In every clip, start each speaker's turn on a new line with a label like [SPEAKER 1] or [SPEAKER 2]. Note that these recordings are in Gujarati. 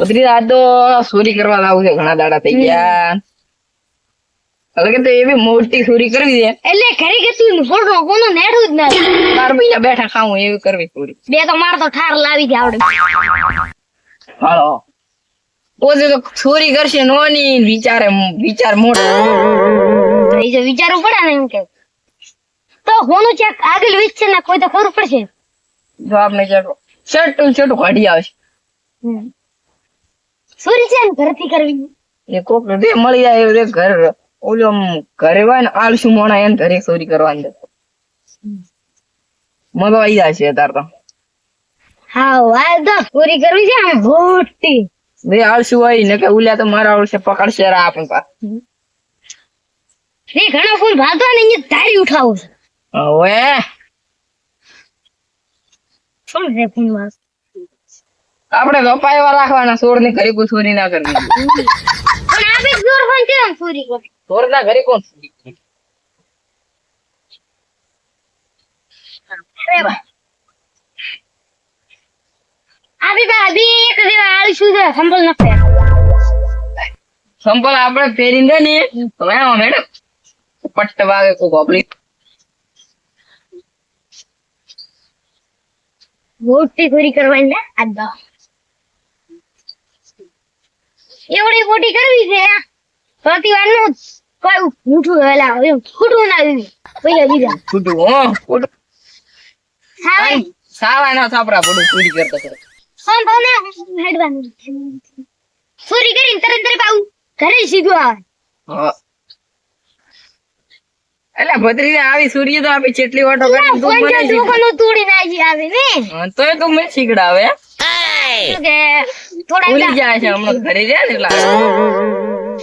[SPEAKER 1] બધી રાત તો ચોરી કરવા લાવું છે ઘણા દાડા થઈ ગયા. હવે કે તો એવી મોટી ચોરી કરવી છે.
[SPEAKER 2] એટલે ખરી કે તું ફોટો કોનો નેઠું જ ના
[SPEAKER 1] બાર મહિના બેઠા ખાવું એવી કરવી ચોરી
[SPEAKER 2] બે તો માર તો ઠાર લાવી દે આવડે.
[SPEAKER 1] હાલો. પોતે તો ચોરી કરશે નોની વિચારે વિચાર મોટો.
[SPEAKER 2] તો એ જો વિચારવું પડે ને એમ કે. તો કોનું ચેક આગળ વીજ છે ને કોઈ તો ખબર પડશે.
[SPEAKER 1] જવાબ આપણે ચેક છટું શર્ટ કાઢી આવશે.
[SPEAKER 2] ચોરી છે કરવી?
[SPEAKER 1] એ કોક ને મળી જાય એવું રે ઘર. ઓલો ઘરે હોય ને આળસુ મોણા એને ઘરે ચોરી કરવાની. મજા આવી જાય છે તાર તો.
[SPEAKER 2] હા વાય તો ચોરી કરવી છે આમ મોટી.
[SPEAKER 1] બે આળસુ હોય ને કે ઉલ્યા તો મારા આળસે પકડશે રા આપણ પા
[SPEAKER 2] એ ઘણા ભાગતો ને અહીંયા ધારી ઉઠાવું છે.
[SPEAKER 1] હવે?
[SPEAKER 2] શું છે ફૂલમાં
[SPEAKER 1] આપણે રોપાયવા રાખવાના સોરની ઘરે કોઈ ચોરી ના કરવી
[SPEAKER 2] પણ આપે જોર હોય ને ચોરી કરે?
[SPEAKER 1] સોર ના ઘરે કોણ ચોરી કરે?
[SPEAKER 2] આપી બા. બી એક જેવા આળસું છે? સંભળ નથી
[SPEAKER 1] સંપલ આપણે પહેરીને ને તો એમાં મેડમ. પટ્ટ વાગે કોઈ ગોબલી
[SPEAKER 2] મોટી ચોરી કરવાની ને આ દા એવડી ખોટી કરવી છે? પ્રતિવારનું કોઈ મૂઠું વેલા એમ ખોટું ના દીધું પૈસા દીધા.
[SPEAKER 1] ખોટું હો? ખોટું.
[SPEAKER 2] હા.
[SPEAKER 1] સાવા ના સાપરા પડું ચોરી કરતા કરે
[SPEAKER 2] ફોન ફોન હેડવાનું. ચોરી કરીને તરત તરત આવું. ઘરે સીધું આવે.
[SPEAKER 1] હા. એટલે ભત્રીને આવી સૂર્ય તો આપી ચેટલી ઓટો કરી તું મને શીખડાવે.
[SPEAKER 2] તોડી નાખી આવે ને.
[SPEAKER 1] તો તું મને શીખડાવે.
[SPEAKER 2] કે? થોડા
[SPEAKER 1] ભૂલી જાય છે હમણાં ઘરે રહ્યા ને એટલે.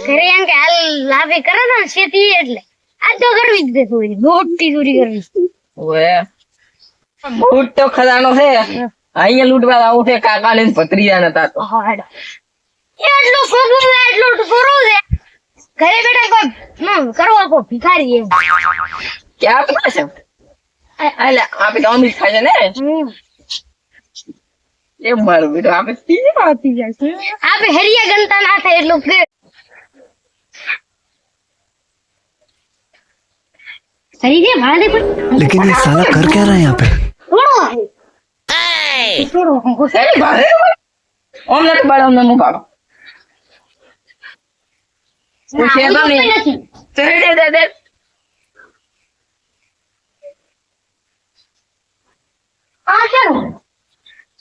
[SPEAKER 2] ઘરે એમ કે હાલ લાભે કરે ને શેતી એટલે. આ તો કરવી જ દે થોડી મોટી ચોરી કરવી
[SPEAKER 1] ઓએ લૂંટ તો ખજાનો છે. અહીંયા લૂંટવા આવું છે કાકા ને ભત્રીજા નતા તો
[SPEAKER 2] એટલું ખોખું ને એટલું કરવું છે ઘરે બેઠા કોઈ હમ, કરવા કોઈ ભિખારી એમ.
[SPEAKER 1] ક્યાં છે. એટલે આપે તો અમીર છે ને. એ મારું બેટું આપે ત્રીજી પાતી જાય છે
[SPEAKER 2] આપે હરિયા ગણતા ના થાય એટલું કે સહી છે મારા દે પણ
[SPEAKER 3] लेकिन ये साला कर क्या रहा है यहाँ पे
[SPEAKER 2] થોડો
[SPEAKER 1] શેની ભારે ઓમ નથી બાળ ઓમ નમું ભાગો કોઈ છે તો નહીં.
[SPEAKER 2] નથી
[SPEAKER 1] ચડી દે દે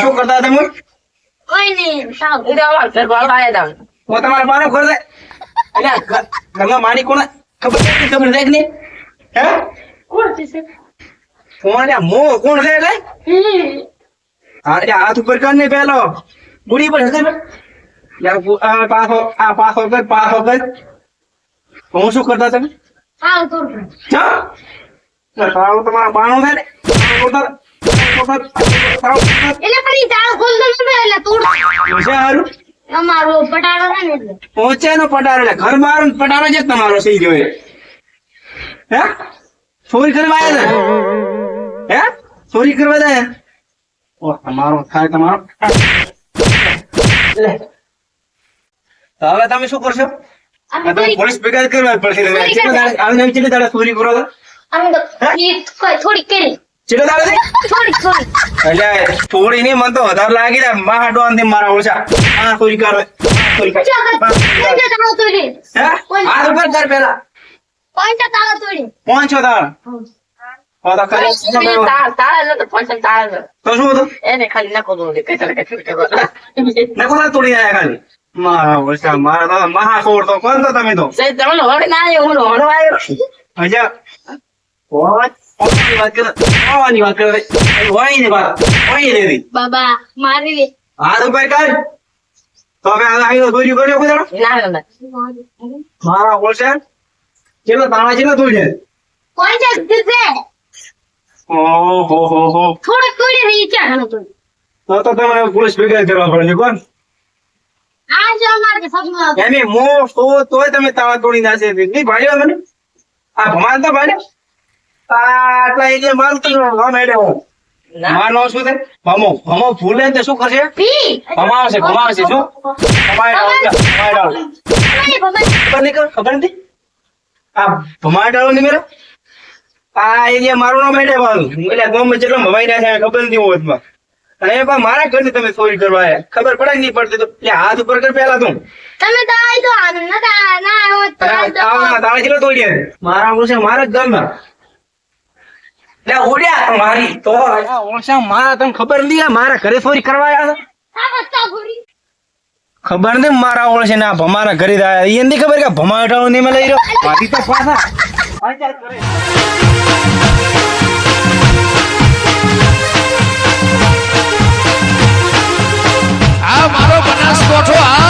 [SPEAKER 4] શું કરતા તમે?
[SPEAKER 2] કોઈ નહીં સાવ.
[SPEAKER 4] હું તમારા પાને દે ઘ- માની કોણ ખબર હે?
[SPEAKER 2] કોણ છે
[SPEAKER 4] અલ્યા મો કોણ છે એટલે? હા હાથ ઉપર કર ને પેલો. બુડી પર હશે ને? આ પાછો આ પાછો કર પાછો કર. હું શું કરતા તમે
[SPEAKER 2] સાવ તો
[SPEAKER 4] હા? તમારા બાણું થાય ને? ઘર બહાર પટારો છે તમારો સહી ગયો હે? ચોરી કરવા આવ્યા હે? ચોરી કરવા દે ઓ તમારો થાય તમારો. હવે તમે શું કરશો? પોલીસ ભેગા કરવા પડશે.
[SPEAKER 2] ચોરી
[SPEAKER 4] કરો
[SPEAKER 2] અમે તો થોડી કરી.
[SPEAKER 4] ચેટલો દાડે એટલે થોડી મને તો વધારે લાગી રહ્યા મારા ઓછા આ ચોરી કરે. આ ઉપર પેલા.
[SPEAKER 2] પંચા તાળો તોડી.
[SPEAKER 4] તો
[SPEAKER 1] તાળા
[SPEAKER 4] શું
[SPEAKER 1] એને ખાલી નકો કઈ કઈ
[SPEAKER 4] તોડી આયા ખાલી. મારા ઓછા મારા તો મહા સોર તો કોણ તો તમે તો?
[SPEAKER 1] તમે હવે ના આવ્યો, હું લો, આવ્યો.
[SPEAKER 4] હજા
[SPEAKER 2] બાબા મારી દે
[SPEAKER 4] તો હવે દોર્યું કર્યો મારા ઓળશે કેટલા તાણા કેટલા
[SPEAKER 2] કોઈ છે.
[SPEAKER 4] ઓહો હો હો.
[SPEAKER 2] રહી છે
[SPEAKER 4] તો. તો તમારે પોલીસ ભેગા કરવા પડે છે કોણ?
[SPEAKER 2] આ જો અમારે સપનું હતું.
[SPEAKER 4] એની મો તો તોય તમે તાવા તોડી નાખે નહીં ભાડ્યો મને આ ભમાન તો ભાડ્યો આટલા એટલે માલ તો ગામ હેડે હો.
[SPEAKER 1] ના.
[SPEAKER 4] શું છે? ભમો. ભમો ફૂલે ને શું કરશે? ભમાવશે ભમાવશે શું? ભમાય ભમાય
[SPEAKER 2] નહીં, બાબા.
[SPEAKER 4] ખબર નહીં ખબર ખબર નથી? આ ભમાય નહીં મેરો આ એરિયા મારું નામ હેડે મારું. એટલે ગામમાં જેટલો ભમાઈ છે ખબર નથી હોતમાં અને પણ મારા તમે ચોરી કરવા ખબર પડે નહીં પડતી તો. એટલે હાથ ઉપર કર પેલા તું.
[SPEAKER 2] તમે તો આઈ તો આનંદ ના તો તો
[SPEAKER 4] કેટલો તોડ્યા મારા ઓળશે મારા ગામમાં લે ઓડ્યા મારી તો ઓછા મારા તને ખબર નહીં મારા ઘરે ચોરી કરવા આવ્યા હતા? ખબર નહીં મારા ઓળશે ના ભમારા ઘરે એ નથી ખબર કે ભમાટાળો નહીં લઈ રહ્યો મારી તો પાછા આ મારો બનાસકોઠો આ